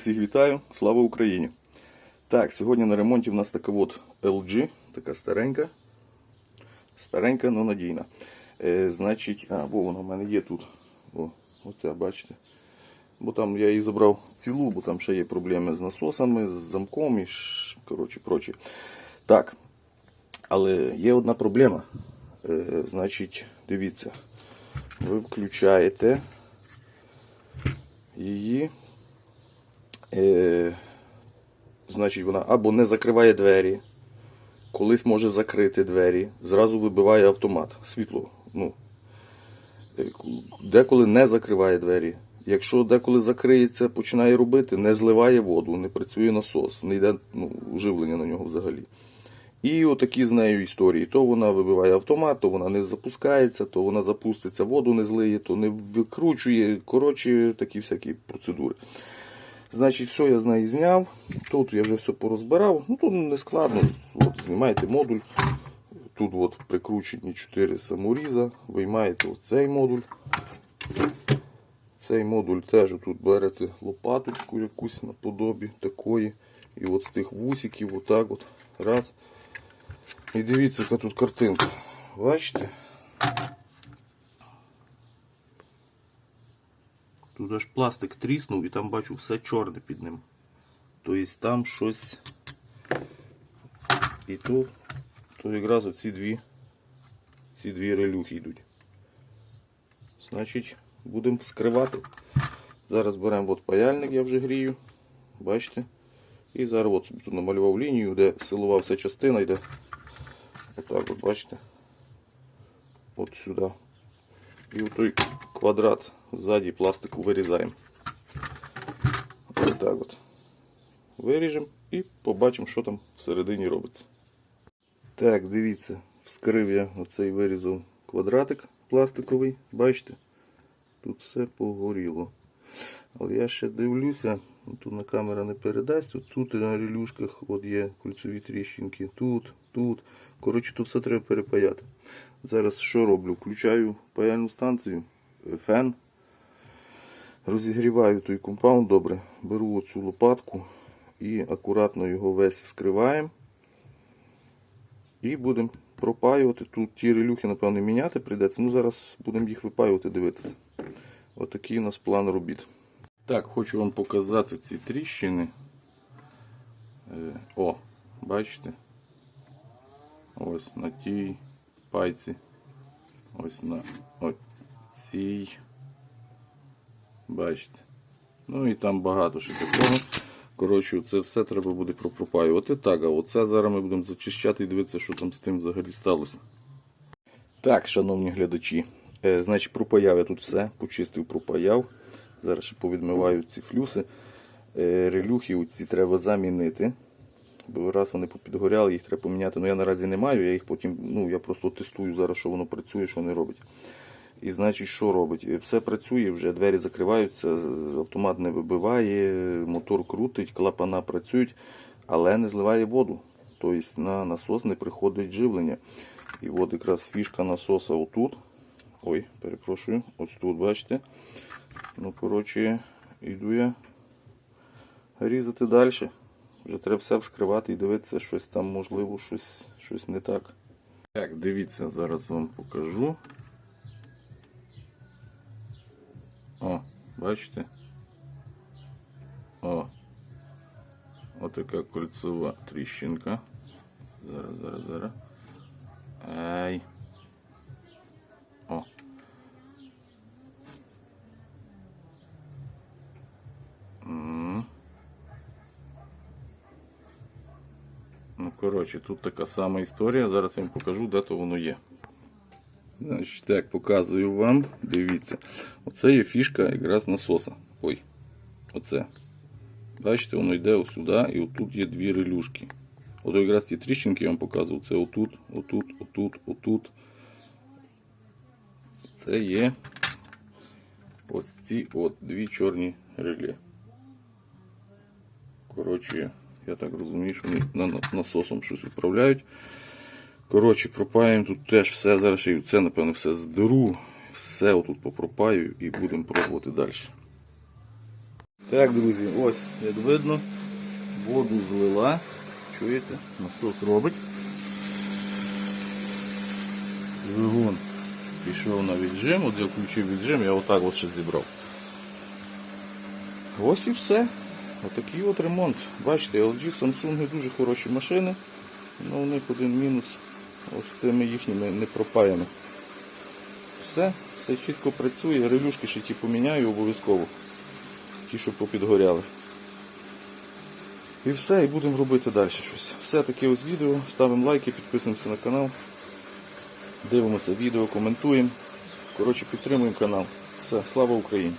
всіх вітаю, слава Україні! Так, сьогодні на ремонті в нас така от LG, така старенька. Старенька, але надійна. Е, значить, а, бо вона в мене є тут. О, оця, бачите. Бо там я її забрав цілу, бо там ще є проблеми з насосами, з замком і коротше, прочі. Так. Але є одна проблема. Е, значить, дивіться, ви включаєте її. Е, значить, вона або не закриває двері, колись може закрити двері, зразу вибиває автомат, світло. Ну, Е, деколи не закриває двері. Якщо деколи закриється, починає робити, не зливає воду, не працює насос, не йде ну, живлення на нього взагалі. І отакі з нею історії. То вона вибиває автомат, то вона не запускається, то вона запуститься, воду не злиє, то не викручує. Коротше, такі всякі процедури. Значить, все я з неї зняв. Тут я вже все порозбирав. Ну тут не складно. От, знімаєте модуль. Тут от прикручені 4 саморіза. Виймаєте оцей модуль. Цей модуль теж тут берете лопаточку якусь наподобі такої. І от з тих вусиків, отак от. Раз. І дивіться, яка тут картинка. Бачите? Тут аж пластик тріснув і там бачу все чорне під ним. Тобто там щось. І тут, то якраз оці дві, ці дві релюхи йдуть. Значить, будемо вскривати. Зараз беремо от паяльник, я вже грію. Бачите? І зараз от тут намалював лінію, де силова вся частина йде. Отак от, бачите? От сюди. І той квадрат ззаді пластику вирізаємо. Ось так от. Виріжемо і побачимо, що там всередині робиться. Так, дивіться, вскрив я оцей вирізав квадратик пластиковий. Бачите? Тут все погоріло. Але я ще дивлюся, тут на камера не передасть. Тут на релюшках от є кольцеві тріщинки. Тут, тут. Коротше, тут все треба перепаяти. Зараз що роблю? Включаю паяльну станцію, е, фен. Розігріваю той компаунд добре. Беру оцю лопатку і акуратно його весь вскриваємо. І будемо пропаювати. Тут ті релюхи, напевно, міняти прийдеться. Ну, зараз будемо їх випаювати, дивитися. Отакий у нас план робіт. Так, хочу вам показати ці тріщини. Е, О, бачите? Ось на тій пайці. Ось на ось цій. Бачите? Ну і там багато ще такого. Коротше, це все треба буде пропропаювати. Так, а оце зараз ми будемо зачищати і дивитися, що там з тим взагалі сталося. Так, шановні глядачі, е, значить, пропаяв я тут все, почистив, пропаяв. Зараз ще повідмиваю ці флюси. Е, релюхи оці треба замінити. Раз вони попідгоряли, їх треба поміняти. Ну я наразі не маю, я їх потім, ну я просто тестую зараз, що воно працює, що не робить. І значить, що робить? Все працює, вже двері закриваються, автомат не вибиває, мотор крутить, клапана працюють, але не зливає воду. Тобто на насос не приходить живлення. І от якраз фішка насоса отут. Ой, перепрошую, ось тут, бачите. Ну, коротше, йду я різати далі. Вже треба все вскривати і дивитися, щось там можливо, щось, щось не так. Так, дивіться, зараз вам покажу. О, бачите? О. Отака кольцова тріщинка. Зараз, зараз, зараз. Коротше, тут така сама історія. Зараз я вам покажу, де то воно є. Значить, так, показую вам. Дивіться. Оце є фішка якраз насоса. Ой. Оце. Бачите, воно йде сюди, і отут є дві релюшки. От якраз ті тріщинки я вам показував. Це отут, отут, отут, отут. Це є ось ці от дві чорні реле. Коротше, я так розумію, що вони на- на- насосом щось управляють. Коротше, пропаємо тут теж все. Зараз ще це, напевно, все здеру. Все отут попропаю і будемо пробувати далі. Так, друзі, ось, як видно, воду злила. Чуєте? Насос робить. Двигун пішов на віджим, от я включив віджим, я отак от ще зібрав. Ось і все. Отакий от ремонт. Бачите, LG, Samsung дуже хороші машини. але у них один мінус ось тими їхніми непропаями. Все, все чітко працює. Релюшки ще ті поміняю обов'язково. Ті, що попідгоряли. І все, і будемо робити далі щось. Все таке ось відео. Ставимо лайки, підписуємося на канал. Дивимося відео, коментуємо. Коротше, підтримуємо канал. Все, слава Україні!